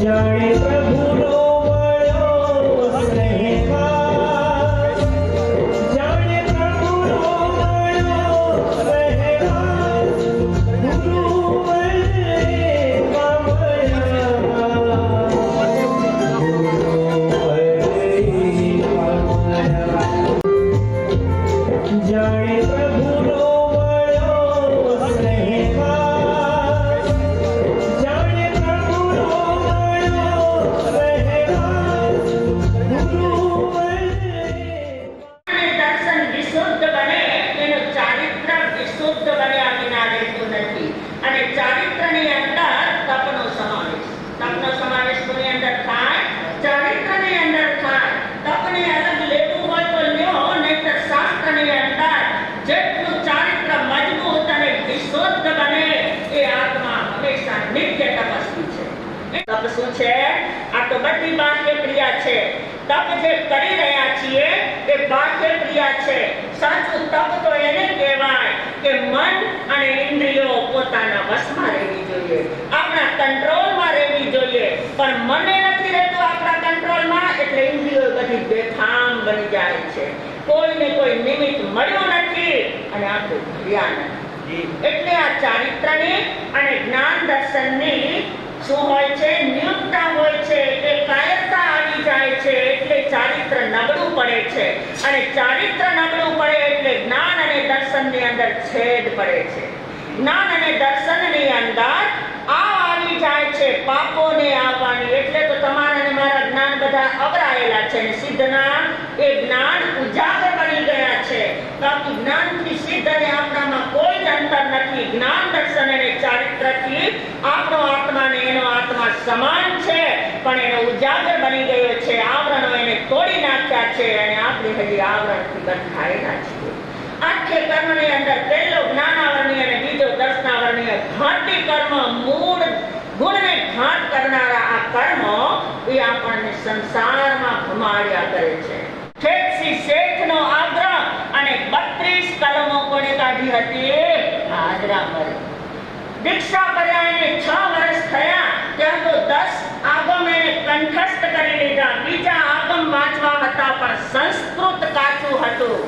જાણે પ્રભુનો આ તો ક્રિયા છે. તપ જે કરી રહ્યા છીએ એ બાહ્ય ક્રિયા છે. સાચું તપ તો એને કહેવાય કે મન અને ઇન્દ્રિયો પોતાના વશમાં રહેવી જોઈએ. આપણા કંટ્રોલમાં રહેવી જોઈએ. પણ મને નથી રહેતું આપણા કંટ્રોલમાં એટલે ઇન્દ્રિયો બધી બેફામ બની જાય છે. કોઈને કોઈ નિમિત્ત મળ્યું નથી અને આપણું ક્રિયા નથી. એટલે આ ચારિત્રની અને જ્ઞાન દર્શનની શું હોય છે નિયુક્તા હોય છે એ કાયરતા આવી જાય છે, એટલે ચારિત્ર નબળું પડે છે. અને ચારિત્ર નબળું પડે એટલે જ્ઞાન અને દર્શનની અંદર છેદ પડે છે. જ્ઞાન અને દર્શનની અંદર આ આવી જાય છે, પાપોને આવવાની. એટલે તો તમારા અને મારા જ્ઞાન બધા અવરાયેલા છે અને સિદ્ધના એ જ્ઞાન ઉજાગર બની ગયા છે. બાકી જ્ઞાનથી સિદ્ધ અને આપણામાં અંતર નથી જ્ઞાન દર્શન અને ચારિત્રથી આપણો આત્મા ને એનો આત્મા સમાન છે, પણ એનો ઉજાગર બની ગયો છે, આવરણો એને તોડી નાખ્યા છે અને આપણે હજી આવરણથી બંધાયેલા છીએ. આખે કર્મની અંદર પહેલો જ્ઞાનાવરણીય અને બીજો દર્શનાવરણીય ઘાટી કર્મ, મૂળ ગુણને ઘાટ કરનારા આ કર્મ એ આપણને સંસારમાં ઘુમાડ્યા કરે છે. ઠેકસી શેઠનો આગ્રહ અને 32 કલમો કોણે કાઢી હતી? હાજરા પર દીક્ષા કર્યા એને છ વર્ષ થયા, ત્યાં તો દસ આગમ એને કંઠસ્થ કરી લીધા. બીજા આગમ વાંચવા હતા, પણ સંસ્કૃત કાચું હતું.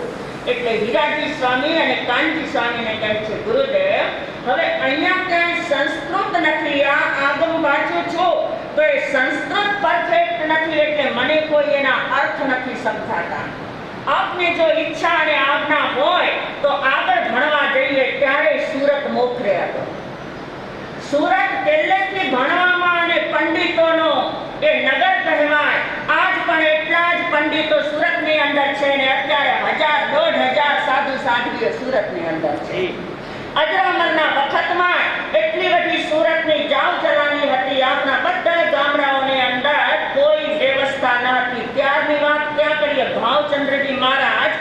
એટલે હીરાજી સ્વામી અને કાનજી સ્વામીને કહે છે, ગુરુદેવ, હવે અહીંયા ક્યાંય સંસ્કૃત નથી, આ આગમ વાંચું છું. તો એ સંસ્કૃત પરફેક્ટ નથી, એટલે મને કોઈ એના અર્થ નથી સમજાતા. આપને જો ઈચ્છા અને આજ્ઞા હોય તો આગળ ભણવા જઈએ ત્યારે સુરત મોખરે હતો સુરત પહેલેથી ભણવામાં અને પંડિતોનો એ નગર કહેવાય. આજ પણ એટલા જ પંડિતો સુરતની અંદર છે ને અત્યારે હજાર દોઢ હજાર સાધુ સાધ્વીઓ સુરતની અંદર છે. અજરામરના વખતમાં એટલી બધી સુરતની જાવ ચલાની હતી. આપણા બધા ગામડાઓની અંદર કોઈ વ્યવસ્થા ન હતી ત્યારની વાત ક્યાં કરીએ ભાવચંદ્રજી મહારાજ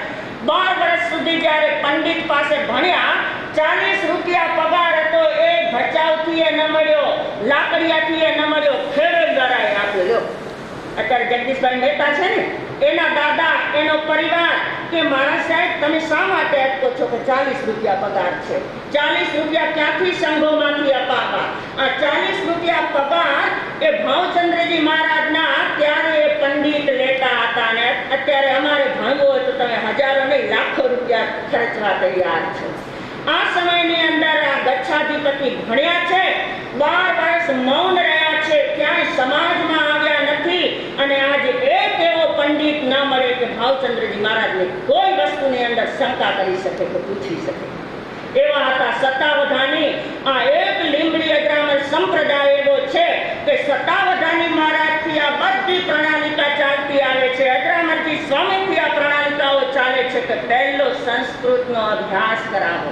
બાર વર્ષ સુધી જ્યારે પંડિત પાસે ભણ્યા, ચાલીસ રૂપિયા પગાર હતો, એ ભચાવથી ન મળ્યો, લાકડિયાથી ન મળ્યો, ખેડો દ્વારા એ અત્યારે જગદીશભાઈ મહેતા છે ને, એના દાદા, એનો પરિવાર કે મારા સાહેબ, તમે શા માટે આપો છો કે ચાલીસ રૂપિયા પગાર છે? ચાલીસ રૂપિયા ક્યાંથી સંઘોમાંથી અપાવા આ ચાલીસ રૂપિયા પગાર એ ભાવચંદ્રજી મહારાજના ત્યારે એ પંડિત લેતા હતા ને અત્યારે અમારે ભણવું હોય તો તમે હજારો નહીં, લાખો રૂપિયા ખર્ચવા તૈયાર છો. આ સમયની અંદર આ ગચ્છાધિપતિ ભણ્યા છે, બાર વર્ષ મૌન રહ્યા છે, ક્યાંય સમાજમાં આવ્યા નથી અને આજે એક એવો પંડિત ના મળે કે ભાવચંદ્રજી મહારાજને કોઈ વસ્તુની અંદર શંકા કરી શકે કે પૂછી શકે. એવા હતા સત્તાવધાની. આ એક લીંબડી અગ્રામર સંપ્રદાય એવો છે કે સત્તાવધાની મહારાજથી આ બધી પ્રણાલિકા ચાલતી આવે છે અગ્રામરજી સ્વામીથી આ પ્રણાલિકાઓ કે પહેલો સંસ્કૃતનો અભ્યાસ કરાવો.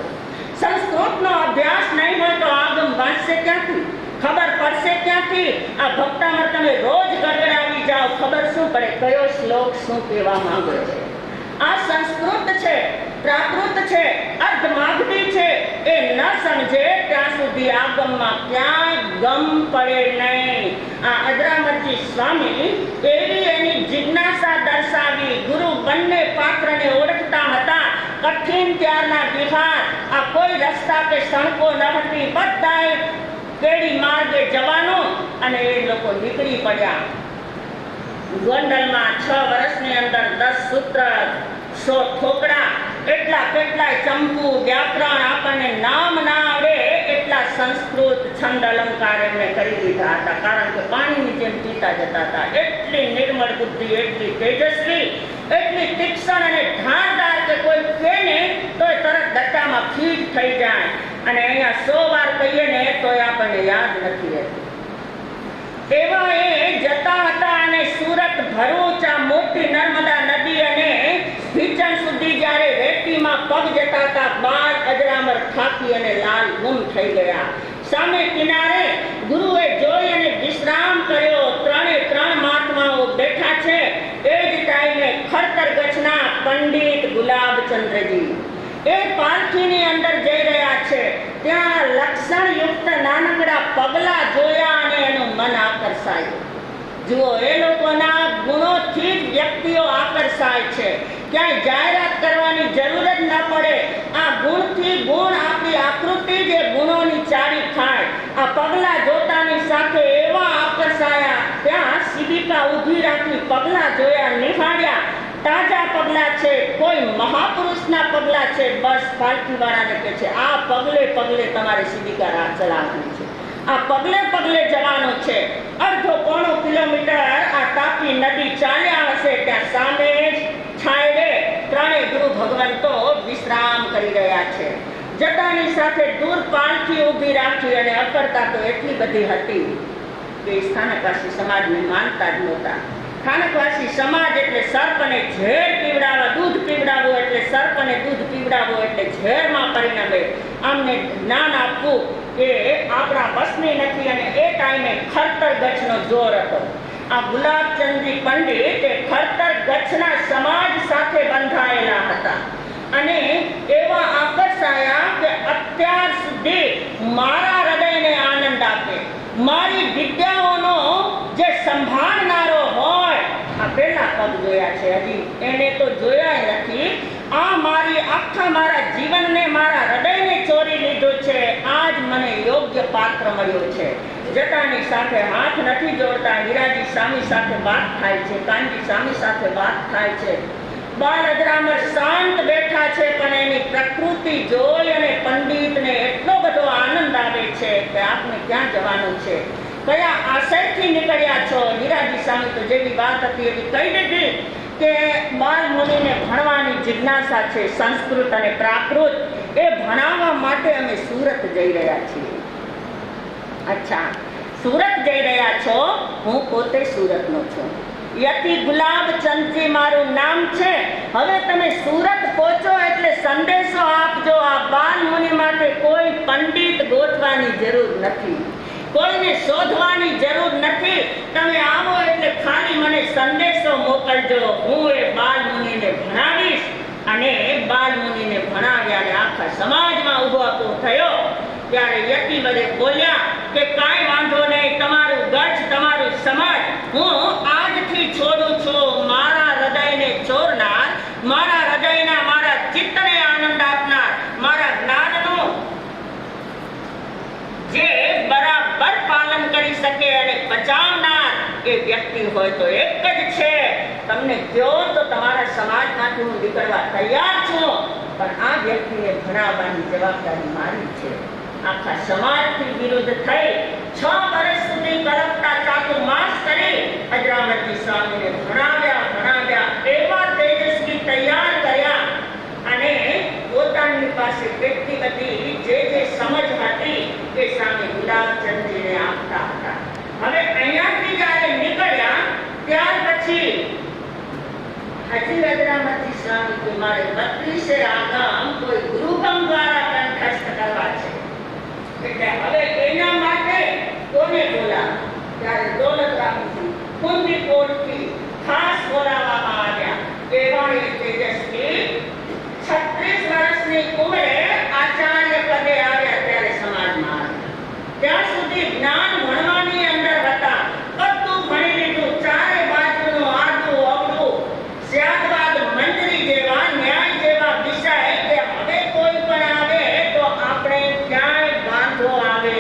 સંસ્કૃતનો અભ્યાસ નહીં હોય તો આગમ વાંચશે ક્યાંથી? ખબર પડશે ક્યાંથી? આ ભક્તામાં તમે રોજ ગડગડાવી જાઓ, ખબર શું પડે? કયો શ્લોક શું કહેવા માંગે છે? આ સંસ્કૃત છે, પ્રાકૃત છે અર્ધમાગધી છે. એ ન સમજે ત્યાં સુધી આગમમાં ક્યાંય ગમ પડે નહીં. આ અદરામરજી સ્વામી એવી જિજ્ઞાસા દર્શાવી ગુરુ બંને પાત્રને ઓળખતા હતા. કઠિન ત્યારના વિહાર, આ કોઈ રસ્તા કે સણકો ન હતી. બધાએ કેડી માર્ગે જવાનું અને એ લોકો નીકળી પડ્યા. ગોંડલમાં છ વર્ષની અંદર દસ સૂત્ર સો ઠોકડા એટલા કેટલાય ચંપુ, વ્યાકરણ આપણને નામ ના આવડે એટલા સંસ્કૃત છંદ અલંકાર એમને કરી દીધા હતા. કારણ કે પાણીની જેમ પીતા જતા હતા. એટલી નિર્મળ બુદ્ધિ, એટલી તેજસ્વી, એટલી તીક્ષણ અને ધારદાર કે કોઈ કહે ને તો તરત દત્તામાં ફીટ થઈ જાય. અને અહીંયા સો વાર કહીએ ને તો આપણને યાદ નથી રહેતું. એવા એ જતા હતા અને સુરત ભરૂચ આ મોટી નર્મદા નદી અને ભીચણ સુધી જ્યારે રેતીમાં પગ જતા હતા, બાળ અજરામર થાકી અને લાલ ગુમ થઈ ગયા. સામે કિનારે ગુરુએ જોઈ અને વિશ્રામ કર્યો. ત્રણે ત્રણ મહાત્માઓ બેઠા છે. એ જ ટાઈમે ખરતર ગચના પંડિત ગુલાબચંદ્રજી. એ પાલખીની અંદર જઈ રહ્યા છે. ત્યાં લક્ષણયુક્ત નાનકડા પગલા જોયા અને એનું મન આકર્ષાયું. જુઓ, એ લોકોના ગુણોથી જ વ્યક્તિઓ આકર્ષાય છે. ક્યાંય જાહેરાત કરવાની જરૂર જ ન પડે. આ ગુણથી ગુણ આપણી આકૃતિ જે ગુણોની ચારી થાય. આ પગલા જોતાની સાથે એવા આકર્ષાયા. ત્યાં શિબિકા ઊભી રાખી પગલા જોયા, નિહાળ્યા. તાજા પગલા છે, કોઈ મહાપુરુષના પગલા છે, બસ પાલકી વાળાને કે છે, આ પગલે પગલે તમારે રાહ ચલાવવાની છે. આ પગલે પગલે જવાનો છે. અડધો પોણો કિલોમીટર આ તાપી નદી ચાલ્યા હશે, ત્યાં સામે જ છાંયડે ત્રણેય ગુરુ ભગવંતો વિશ્રામ કરી રહ્યા છે. જતાની સાથે દૂર પાલખી ઊભી રાખી અને અકળતા તો એટલી બધી હતી કે એ સ્થાનકવાસી સમાજને માનતા જ નહોતા. સ્થાનકવાસી સમાજ એટલે સર્પને ઝેર પીવડાવવા દૂધ પીવડાવવું એટલે સર્પને દૂધ પીવડાવવું એટલે ઝેરમાં પરિણમે. આમને જ્ઞાન આપવું એ આપણા વસની નથી અને એ ટાઈમે ખરતર ગચ્છનો જોર હતો. આ ગુલાબચંદજી પંડિત એ ખરતર ગચ્છના સમાજ સાથે બંધાયેલા હતા. અને એવા આકર્ષાયા કે અત્યાર સુધી મારા હૃદયને આનંદ આપે. મારી વિદ્યાઓનો જે સંભાળનારો હોય, આ પહેલા પગ જોયા છે હજી. એને તો જોયા નથી. આ મારી, આખા મારા જીવનને, મારા હૃદયને ચોરી લીધું છે. આજ મને યોગ્ય પાત્ર મળ્યો છે. જટાની સાથે હાથ નથી જોડતા, હીરાજી સ્વામી સાથે વાત થાય છે, કાનજી સ્વામી સાથે વાત થાય છે. બાળ અજરામર શાંત બેઠા છે, પણ એની પ્રકૃતિ જોઈ અને પંડિતને એટલો બધો આનંદ આવે છે કે આપને ક્યાં જવાનું છે? કયા આશયથી નીકળ્યા છો? હીરાજી સ્વામી તો જેવી વાત હતી, એવી કહી દીધી કે બાળ મુનિને ભણવાની જિજ્ઞાસા છે, સંસ્કૃત અને પ્રાકૃત, એ ભણાવવા માટે અમે સુરત જઈ રહ્યા છીએ. અચ્છા, સુરત જઈ રહ્યા છો? હું પોતે સુરતનો છું. યતિ ગુલાબચંદજી મારું નામ છે. હવે તમે સુરત પહોંચો એટલે સંદેશો આપજો, આ બાલ મુનિ માટે કોઈ પંડિત ગોતવાની જરૂર નથી. કોઈને શોધવાની જરૂર નથી. તમે આવો એટલે ખાલી મને સંદેશો મોકલજો. હું એ બાલ મુનિને ભણાવીશ. અને બાલ મુનિને ભણાવ્યા અને આખા સમાજમાં ઊભો થયો. ત્યારે યતિ મને બોલ્યા કે કાંઈ વાંધો નહીં, તમારું ગઢ તમારું સમાજ, હું આજથી છોડું છું. મારા હૃદયને ચોરનાર, મારા હૃદયના, મારા ચિત્તને આનંદ આપનાર, મારા જ્ઞાનનું જે બરાબર પાલન કરી શકે અને પચાવનાર એ વ્યક્તિ હોય તો એક જ છે. તમને કહો તો તમારા સમાજમાંથી હું નીકળવા તૈયાર છું. પણ આ વ્યક્તિને ભણાવવાની જવાબદારી મારી છે. આખા સમાજથી વિરુદ્ધ થઈ છ વર્ષ સુધી કલકત્તા માસ કરી અજરામતી સ્વામીને ભણાવ્યા ભણાવ્યા, એવા તેજસ્વી તૈયાર કર્યા. અને પોતાની પાસે કેટલી બધી જે જે સમજ હતી એ સામે ગુલાબચંદજીને આપતા હતા. હવે અહીંયાથી જ્યારે નીકળ્યા, ત્યાર પછી હજી અજરામતી સ્વામી કે મારે બત્રીસે આગમ કોઈ ગુરુગમ દ્વારા કંઠસ્થ કરવા છે. એટલે હવે એના માટે કોને બોલા ત્યારે દોલતરામજી કુંડી કોટથી ખાસ બોલાવવામાં આવ્યા એવા એ તેજસ્વી છત્રીસ વર્ષની ઉંમરે આચાર્ય પદે આવ્યા ત્યારે સમાજમાં આવ્યા ત્યાં સુધી જ્ઞાન ભણવાની અંદર હતા બધું ભણી લીધું ચારે બાજુનું આડું અવળું ત્યારબાદ મંજરી જેવા ન્યાય જેવા વિષય કે હવે કોઈ પણ આવે તો આપણે ક્યાંય વાંધો આવે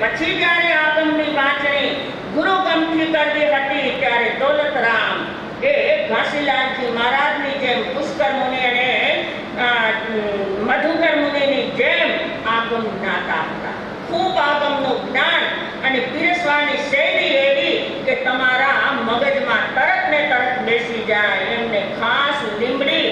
પછી જ્યારે આગમની વાંચણી ગુરુગમથી કરવી હતી ત્યારે દોલતરામ એ ઘાસીલાલજી મહારાજની જેમ પુષ્કર મુનિ અને મધુકર મુનિની જેમ આગમ જ્ઞાતા હતા ખૂબ આગમનું જ્ઞાન અને પીરસવાની શૈલી એવી કે તમારા મગજમાં તરત ને તરત બેસી જાય. એમને ખાસ લીમડી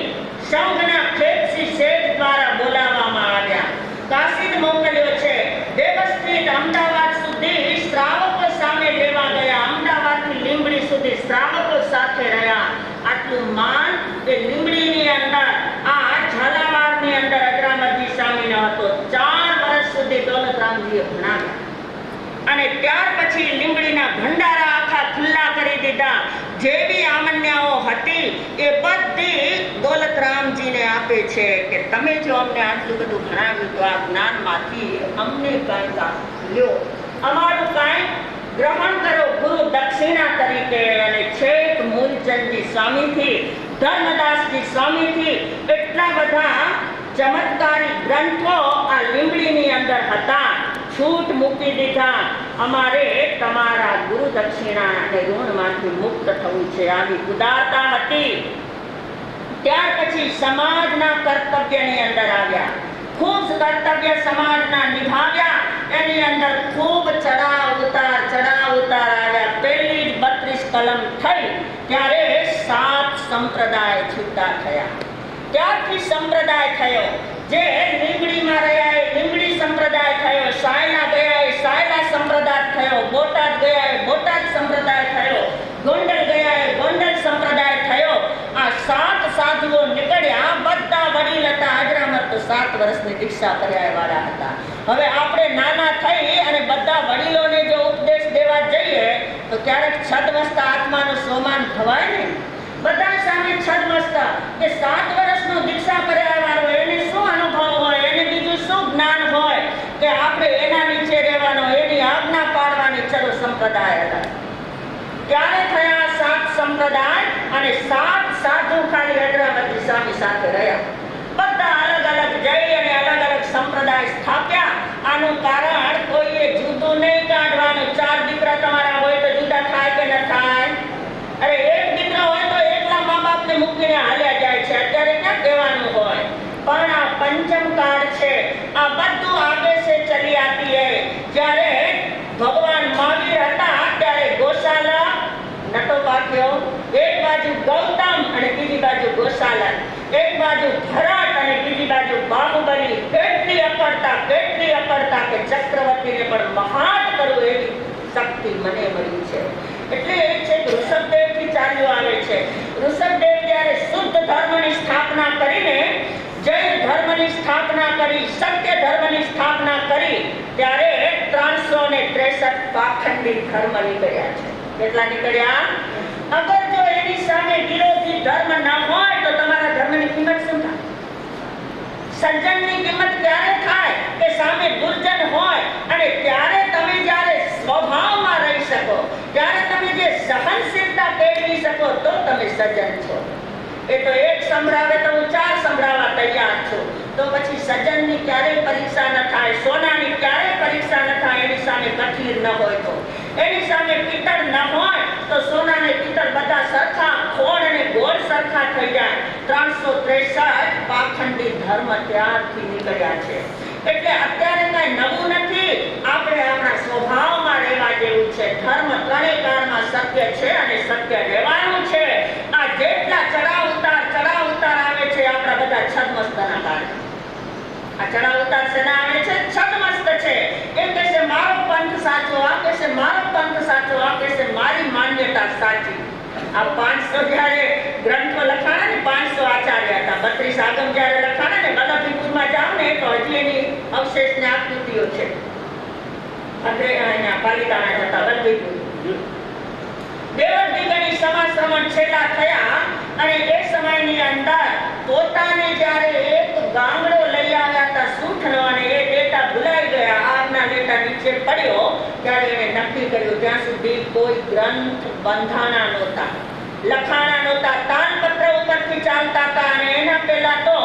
સંઘના ખેતસી શેઠ દ્વારા બોલાવવામાં આવ્યા. કાશીદ મોકલ્યો છે, દેવસ્થિત અમદાવાદ સુધી શ્રાવકો સામે લેવા ગયા. અમદાવાદથી લીમડી સુધી શ્રાવકો સાથે રહ્યા. માન એ લીમડીની અંદર, આ ઝાલાવાડની અંદર અજરામરજી સ્વામીનો હતો. ચાર વર્ષ સુધી દોલતરામજીએ ભણાવ્યા. અને ત્યાર પછી લીમડીના ભંડારા આખા ખુલ્લા કરી દીધા. જેવી આમન્યાઓ હતી, એ બધી દોલતરામજીને આપે છે કે તમે જો અમને આટલું બધું ભણાવ્યું તો આ જ્ઞાનમાંથી અમને કાંઈક લ્યો. અમારું કાંઈક ગ્રહણ કરો ગુરુ દક્ષિણા તરીકે અને છેક મૂલચંદજી સ્વામીથી, ધર્મદાસજી સ્વામીથી એટલા બધા ચમત્કારી ગ્રંથો આ લીમડીની અંદર હતા. છૂટ મૂકી દીધા. અમારે તમારા ગુરુ દક્ષિણા અને ઋણમાંથી મુક્ત થવું છે. આવી ઉદારતા હતી. ત્યાર પછી સમાજના કર્તવ્યની અંદર આવ્યા. ખૂબ કર્તવ્ય સમાજના નિભાવ્યા. એની અંદર ખૂબ ચડાવ ઉતાર ચડાવ ઉતાર આવ્યા પહેલી જ બત્રીસ કલમ થઈ ત્યારે સાત સંપ્રદાય છૂટા થયા. ત્યારથી સંપ્રદાય થયો. જે લીંબડીમાં રહ્યા એ લીંબડી સંપ્રદાય થયો, સાયલા ગયા એ સાયલા સંપ્રદાય થયો, બોટાદ ગયા એ બોટાદ સંપ્રદાય થયો, ગોંડલ ગયા એ ગોંડલ સંપ્રદાય થયો. આ સાત સાધુઓ નીકળ્યા. બધા વડીલ હતા. હાજરામાં તો સાત વર્ષની દીક્ષા કર્યા વાળા હતા. હવે આપણે નાના થઈ અને બધા વડીલોને જો ઉપદેશ દેવા જઈએ, તો ક્યારેક છદમસ્તા આત્માનું સોમાન થવાય ને બધા સામે છદમસ્તા કે સાત વર્ષનો દીક્ષા કર્યા વાળો એને શું અનુભવ હોય? એને બીજું શું જ્ઞાન હોય? કે આપણે એના નીચે રહેવાનો, એની આજ્ઞા પાડવાની ચલો સંપ્રદાય હતા ક્યારે થયા સાત સંપ્રદાય? અને સાત સાધુ ખાલી હૈદરાબાદી સ્વામી સાથે રહ્યા. બધા અલગ અલગ જઈ અને અલગ અલગ સંપ્રદાય સ્થાપ્યા. આનું કારણ કોઈએ જુદું નહીં કાઢવાનું. ચાર દીકરા તમારા હોય તો જુદા થાય કે ન થાય? અરે એક દીકરો હોય તો એકલા મા બાપને મૂકીને હાલ્યા જાય છે. અત્યારે ક્યાં કહેવાનું હોય? પણ આ પંચમ કાળ છે. આ બધું આગે છે ચલી આતી હે જ્યારે ભગવાન મહાવીર હતા, ત્યારે ગોશાલા નટો પાક્યો એક બાજુ ગૌતમ અને બીજી બાજુ ગોશાલા. એક બાજુ ભરત અને બીજી બાજુ બાહુબલી. કેટલી અકળતા કેટલી અકળતા કે ચક્રવર્તીને પણ મહાન કરું એવી શક્તિ મને મળી છે. એટલે એ છે કે ઋષભદેવથી ચાલ્યું આવે છે. ઋષભદેવ જ્યારે શુદ્ધ ધર્મની સ્થાપના કરીને જૈન ધર્મની સ્થાપના કરી, સત્ય ધર્મની સ્થાપના કરી, ત્યારે ત્રણસો ને ત્રેસઠ પાખંડી ધર્મ નીકળ્યા છે. કેટલા નીકળ્યા? અગર જો એની સામે વિરોધી ધર્મ ના હોય, તો તમારા ધર્મની કિંમત શું થાય? સજ્જનની કિંમત ત્યારે થાય કે સામે દુર્જન હોય? અને ત્યારે તમે જ્યારે સ્વભાવમાં રહી શકો, ત્યારે તમે જે સહનશીલતા કેળવી શકો, તો તમે સજ્જન છો. એ તો એક સંભળાવે તો હું ચાર સંભળાવવા તૈયાર છું. તો પછી સજ્જનની ક્યારેય પરીક્ષા ન થાય, સોનાની ક્યારેય પરીક્ષા ન થાય, એની સામે કઠીર ન હોય તો. એની સામે પિત્તળ ન હોય તો સોના ને પિત્તળ બધા સરખા, ખોળ અને ગોળ સરખા થઈ જાય. ત્રણસો ત્રેસઠ પાખંડી ધર્મ ત્યારથી નીકળ્યા છે. એટલે અત્યારે કઈ નવું નથી. આપણે આપણા સ્વભાવમાં રહેવા જેવું છે. ધર્મ ત્રણેય કાળમાં સત્ય છે અને સત્ય રહેવાનું છે. આ જેટલા ચડાવ ઉતાર ચડાવ ઉતાર આવે છે આપણા બધા છદ્મસ્તના કારણે. આ ચડાવ ઉતાર છે મસ્ત છે એમ કે છે મારો પંથ સાચો, આ કે છે મારો પંથ સાચો, આ કે છે મારી માન્યતા સાચી. આ પાંચસો જ્યારે ગ્રંથો લખાણા ને, પાંચસો આચાર્ય હતા. બત્રીસ આગમ જ્યારે લખાણા ને વલ્લભીપુરમાં જાઓ ને, તો હજી એની અવશેષની આકૃતિઓ છે. અત્રે અહીંયા પાલિતાણા હતા વલ્લભીપુર સમાજ સમાશ્રમણ છેલ્લા થયા અને એ સમયની અંદર પોતાને જ્યારે એક ગામડો હતા અને એ ડેટા ભૂલાઈ ગયા. આજના ડેટા નીચે પડ્યો, ત્યારે એણે નક્કી કર્યું, ત્યાં સુધી કોઈ ગ્રંથ બંધાણા નહોતા. લખાણા નહોતા, તાલપત્ર ઉપરથી ચાલતા હતા અને એના પહેલા તો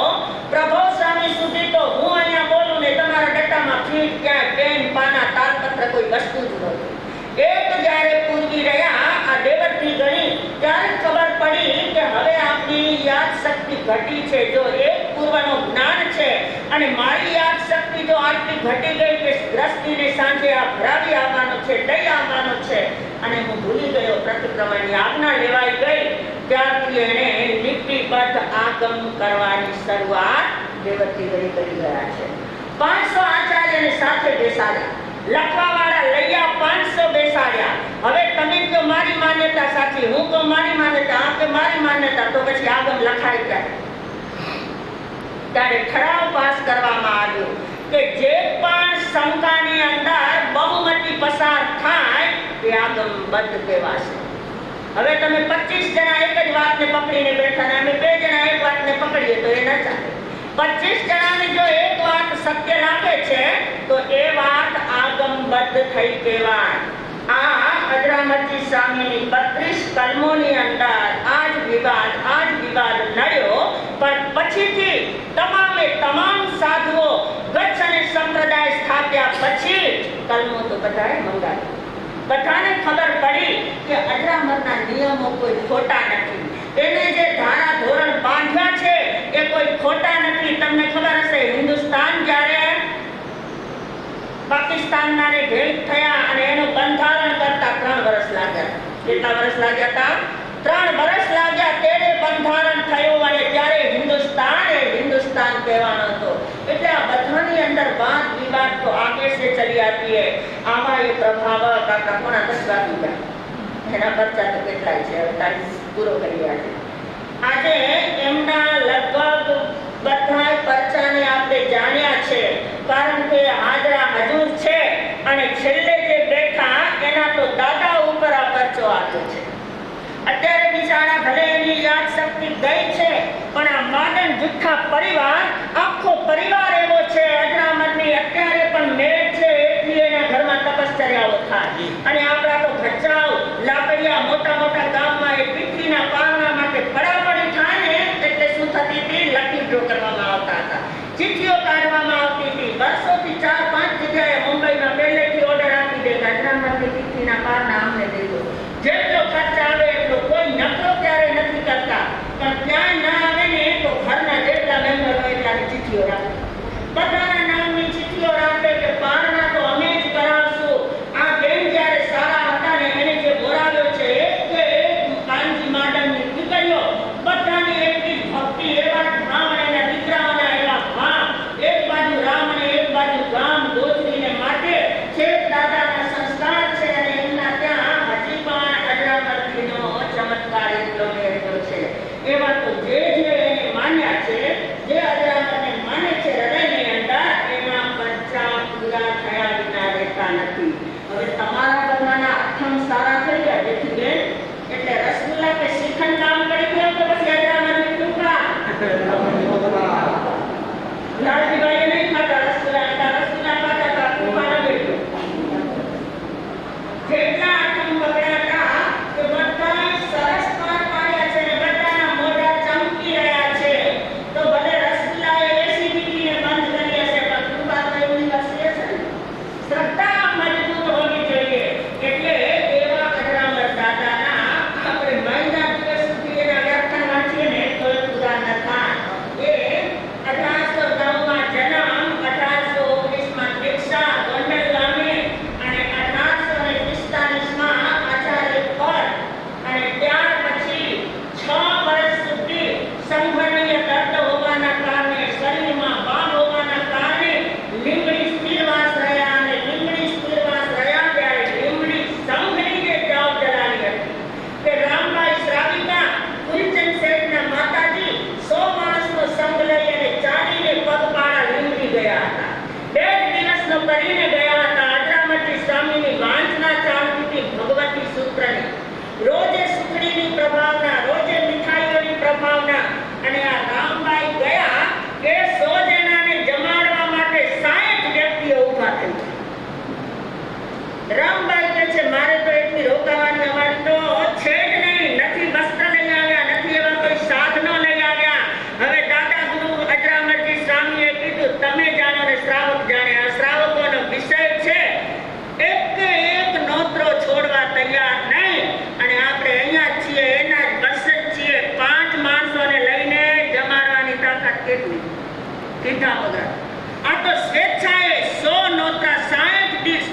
પ્રભો સ્વામી સુધી તો હું અહીંયા બોલું ને તમારા ડેટામાં ફીટ ક્યાં, પેન, પાના, તાલપત્ર કોઈ વસ્તુ જ નહોતી. એક જ્યારે પૂરવી રહ્યા, આ દેવતની ગણી, ત્યારે ખબર પડી કે હવે આપણી યાદ શક્તિ ઘટી છે. જો એક પૂર્વનું જ્ઞાન છે. અને મારી યાદ શક્તિ જો આજથી ઘટી ગઈ કે દ્રષ્ટિને સાંજે આ ભરાવી આવવાનો છે, લઈ આવવાનો છે. અને હું ભૂલી ગયો પ્રતિક્રમણની આજ્ઞા લેવાઈ ગઈ. ત્યારથી એણે લિપિબદ્ધ આગમ કરવાની શરૂઆત દેવતી ગણી કરી ગયા છે. પાંચસો આચાર્યને સાથે બેસાડ્યા. લખવાવાળા લૈયા પાંચસો બેસાડ્યા હવે તમે જો મારી માન્યતા સાચી હું તો મારી માન્યતા આપ કે મારી માન્યતા તો પછી આગમ લખાઈ જાય ત્યારે ઠરાવ પાસ કરવામાં આવ્યો કે જે પણ શંકાની અંદર બહુમતી પસાર થાય તે આગમ બંધ કહેવાશે. હવે તમે 25 જણા એક જ વાતને પકડીને બેઠા ને અમે બે જણા એક વાતને પકડીએ તો એ ન ચાલે. 25 જણાને જો એક વાત સત્ય લાગે છે, તો એ વાત આગમબદ્ધ થઈ કહેવાય. આ અજરામરજી સ્વામીની 32 કલમોની અંદર આ વિવાદ આ વિવાદ નડ્યો. પણ પછીથી તમામે તમામ સાધુઓ ગચ્છ અને સંપ્રદાય સ્થાપ્યા પછી કલમો તો બધાએ મંગાવી બધાને ખબર પડી કે અજરામતના નિયમો કોઈ ખોટા નથી. એને જે ધારા ધોરણ બાંધ્યા છે એ કોઈ ખોટા નથી તમને ખબર હશે હિન્દુસ્તાન જ્યારે પાકિસ્તાનના ને ભેટ થયા અને એનું બંધારણ કરતા ત્રણ વર્ષ લાગ્યા. કેટલા વર્ષ લાગ્યા હતા? ત્રણ વર્ષ લાગ્યા ત્યારે બંધારણ થયું અને ત્યારે હિન્દુસ્તાન એ હિન્દુસ્તાન કહેવાનો હતો. એટલે આ બધાની અંદર વાદ વિવાદ તો આગે સે ચલી આતી હે આમાં એ પ્રભાવ કાકા કોના દસ ગયા. એના પરચા તો કેટલાય છે? તારીખ પૂરો કરી આજે એમના લગભગ બધાય પરચાને આપણે જાણ્યા છે. કારણ કે હાજરા હજુર છે અને છેલ્લે જે બેઠા એના તો દાદા ઉપર આ પરચો આવ્યો છે. અત્યારે બિચારા ભલે એની યાદ શક્તિ ગઈ છે, પણ આ માદન જુઠ્ઠા પરિવાર, આખો પરિવાર એવો છે. અજરામરની અત્યારે પણ મેળ છે એટલી એના ઘરમાં તપશ્ચર્યાઓ થાય અને આપણા તો ભચાઉ લાકડિયા મોટા મોટા ગામમાં એ પીઠીના પારણા માટે પડાપડી થાય ને એટલે શું થતી હતી લકી ડ્રો કરવામાં આવતા હતા ચિઠ્ઠીઓ કાઢવામાં આવતી હતી વર્ષોથી ચાર પાંચ જગ્યાએ મુંબઈમાં પહેલેથી ઓર્ડર આપી દે કે અજરામરની પીઠીના પારના અમને દઈ દો જેટલો ખર્ચ આવે એટલો કોઈ નકરો ત્યારે નથી કરતા પણ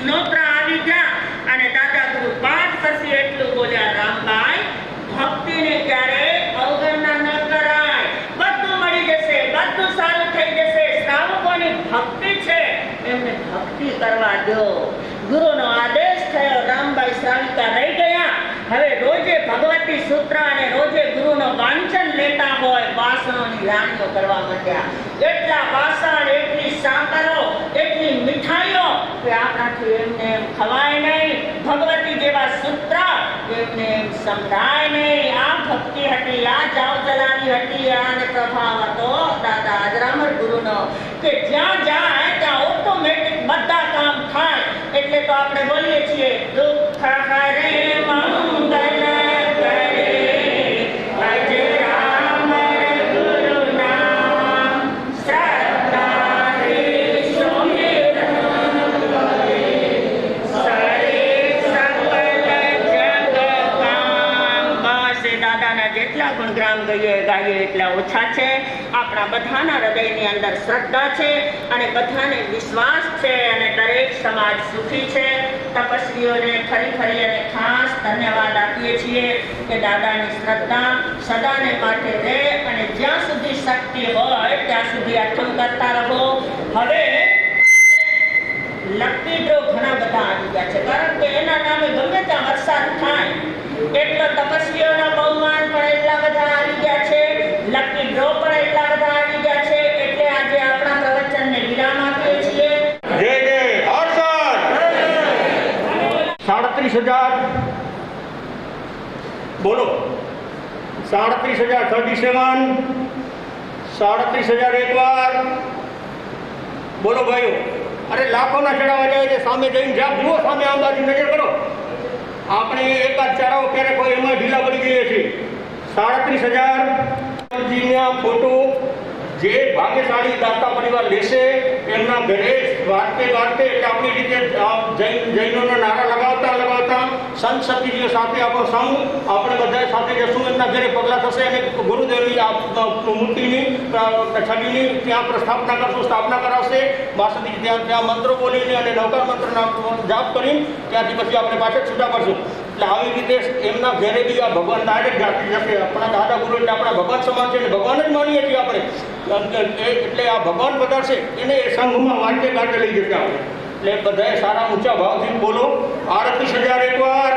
સ્નોત્ર આવી ગયા અને દાદા ગુરુ પાઠ પછી એટલું બોલ્યા, રામભાઈ, ભક્તિને ક્યારે અવગણના ન કરાય. બધું મળી જશે, બધું સારું થઈ જશે. શ્રાવકોની ભક્તિ છે. એમને ભક્તિ કરવા દો. ગુરુનો આદેશ થયો. રામભાઈ શ્રાવિકા રહી ગયા. હવે રોજે ભગવતી સૂત્ર અને રોજે ગુરુનો વાંચન લેતા હોય, વાસણોની રાણીઓ કરવા માંડ્યા. એટલા વાસણ, એટલી સાકરો એટલી મીઠાઈઓ કે આપણાથી એમને એમ ખવાય નહીં ભગવતી જેવા સૂત્ર, એમને એમ સંભળાય નહીં આ ભક્તિ હતી, આ જાવ જલાની હતી, આને પ્રભાવ હતો દાદા અજરામર ગુરુનો, કે જ્યાં જાય ત્યાં ઓટોમેટિક બધા કામ થાય. એટલે તો આપણે બોલીએ છીએ, દુઃખ હરે મંગલ એટલા છે. આપણા બધાના હૃદયની અંદર શ્રદ્ધા છે અને બધાને વિશ્વાસ છે અને દરેક સમાજ સુખી છે. તપસ્વીઓને ફરી ફરી અને ખાસ ધન્યવાદ આપીએ છીએ કે દાદાની શ્રદ્ધા સદાને માટે રહે અને જ્યાં સુધી શક્તિ હોય ત્યાં સુધી અઠમ કરતા રહો. હવે લકી ડ્રો ઘણા બધા આવી ગયા છે. કારણ કે એના નામે ગમે ત્યાં વરસાદ થાય. એટલો તપસ્વીઓના બહુમાન પણ એટલા બધા આવી ગયા છે. લકી આવી ગયા છે, એટલે આજે આપણા પ્રવચનને વિરામ છીએ. જય જય હર્ષદ સાડત્રીસ હજાર. બોલો. સાડત્રીસ હજાર થર્ટી સેવન. સાડત્રીસ હજાર એક વાર બોલો ભાઈઓ. અરે લાખોના ચડાવવા જાય છે, સામે જઈને જાપ જુઓ સામે આમ બાજુ નજર કરો. આપણે એકાદ ચડાવો ક્યારેક હોય એમાં ઢીલા પડી જઈએ છીએ. સાડત્રીસ હજાર. ફોટો જે ભાગ્યશાળી દાતા પરિવાર લેશે, એમના ઘરે વાર્તે વાર્તે એટલે આપણી રીતે જૈન, જૈનોના નારા લગાવતા લગાવતા સંત સતીજીઓ સાથે આપણો સંઘ આપણે બધા સાથે જશું, એમના ઘરે પગલાં થશે અને ગુરુદેવની આ મૂર્તિની છબીની ત્યાં પ્રસ્થાપના કરશું, સ્થાપના કરાવશે. માસતી ત્યાં ત્યાં મંત્રો બોલીને અને નવકાર મંત્રના જાપ કરીને ત્યાંથી પછી આપણે પાછળ છૂટા પડશું. એટલે આવી રીતે એમના ઘરે બી આ ભગવાન ડાયરેક્ટ જાતી જશે આપણા દાદા ગુરુ એટલે આપણા ભગવાન સમાન છે ભગવાન જ માનીએ છીએ આપણે. એટલે આ ભગવાન બધા છે એને એ સંઘમાં વાંચે ગાંઠે લઈ જશે આપણે. એટલે બધાએ સારા ઊંચા ભાવથી બોલો આરતી હજાર એકવાર.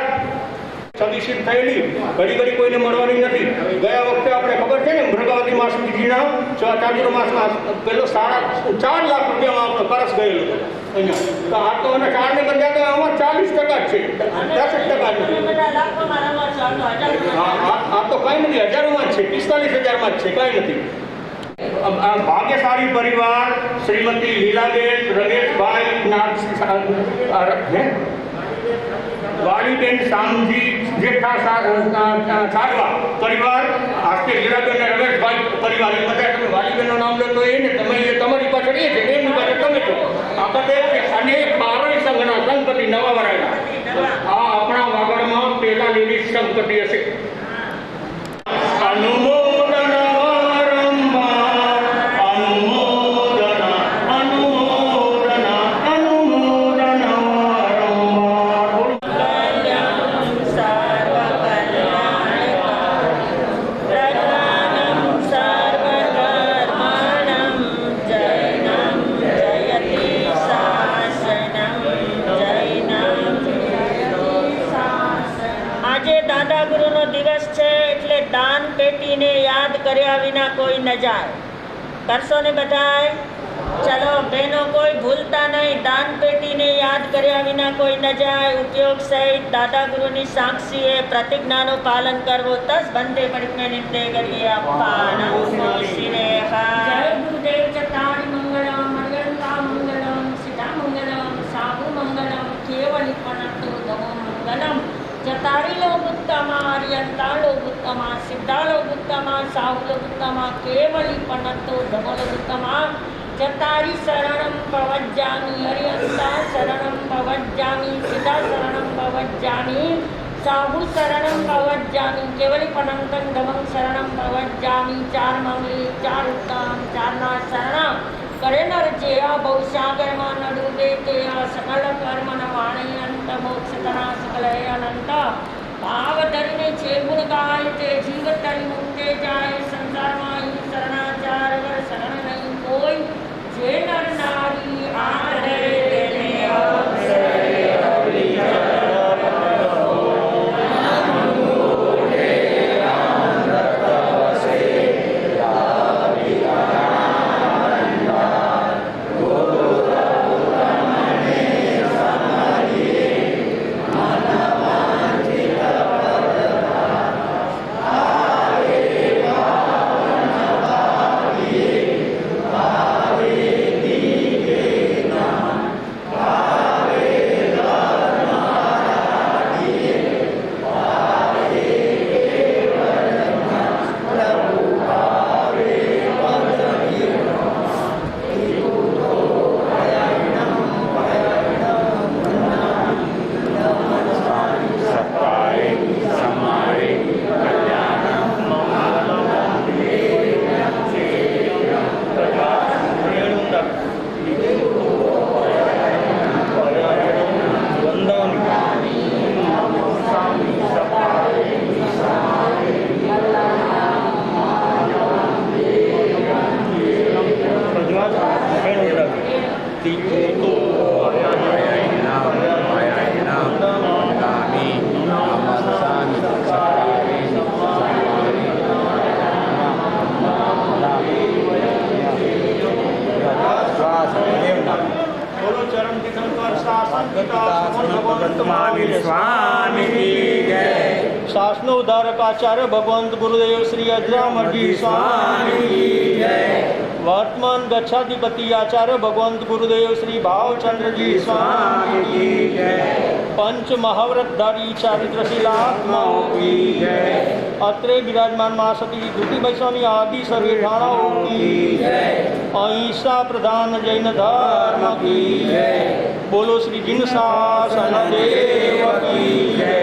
સદીશિત થયેલી ઘડી ઘડી કોઈને મળવાની નથી. ગયા વખતે આપણે ખબર છે ને મૃગાવતી બીજીના ચાતુર માસમાં પેલો સાડા ચાર લાખ રૂપિયામાં આપણો કરસ ગયેલો અહીંયા. તો આ તો અને ચારને કરતા તો આમાં ચાલીસ ટકા જ છે. દસ ટકા જ નથી બધા લાખોમાં રમો છો, આ તો કઈ નથી હજારોમાં જ છે પિસ્તાલીસ હજારમાં જ છે કઈ નથી ભાગ્યશાળી પરિવાર શ્રીમતી લીલાબેન રમેશભાઈ હે? વાડીબેન શામજી જેઠા પરિવાર આસ્તે લીલાબેન રમેશભાઈ પરિવાર એ બધા તમે વાડીબેનનું નામ લો તો એ ને તમે એ તમારી પાછળ એ છે એમની પાછળ તમે છો આ બધે અને બારય સંઘના સંઘપતિ નવા વરાયના આ આપણા પેલા લેડીઝ સંઘપતિ હશે અનુમોદન ન કરશો ને બધાય. ચલો બહેનો કોઈ ભૂલતા નહીં. દાન પેટીને યાદ કર્યા વિના કોઈ ન જાય. ઉપયોગ સહિત દાદા સાક્ષીએ પ્રતિજ્ઞાનું પાલન કરવું. તસ બંધે પડીને નિત્ય કરીએ. અપ્પાનમ શિરે જય ગુરુદેવ ચતારી મંગળમ મંગળતા મંગળમ સીતા મંગળમ સિદ્ધાળો ઉત્તમા સાહુલો ઉત્તમા કેવલી પણતો ધમલો ઉત્તમા ચતારી શરણમ પવજ્જામિ અર્યંતા શરણમ પવજ્જામિ સિદ્ધા શરણમ પવજ્જામિ સાહુ શરણમ પવજ્જામિ કેવલી પનંતં ધમં શરણમ પવજ્જામિ ચાર મંગલી ચાર ઉત્તમ ચારના શરણ કરે નર જે આ બહુ સાગરમાં ન ડૂબે તે આ સકલ કર્મનો રહે અનંત ભાવ ધરીને જે ગુણ ગાય તે જીવ તરી મુક્તે જાય સંસારમાં શરણાચાર શરણ નહીં કોઈ જે નર નારી આદરે આચાર્ય ભગવંત ગુરુદેવ શ્રી અજરામરજી સ્વામી વર્તમાન ગચ્છાધિપતિ આચાર્ય ભગવંત ગુરુદેવ શ્રી ભાવચંદ્રજી સ્વામી પંચ મહાવ્રતધારી ચારિત્રશીલાત્માઓ અત્રે બિરાજમાન મા સતી ધૃતિભાઈ સ્વામી આદિ સર્વે ઠાણાઓ અહિંસા પ્રધાન જૈન ધર્મ બોલો શ્રી જીન શાસન દેવ જય.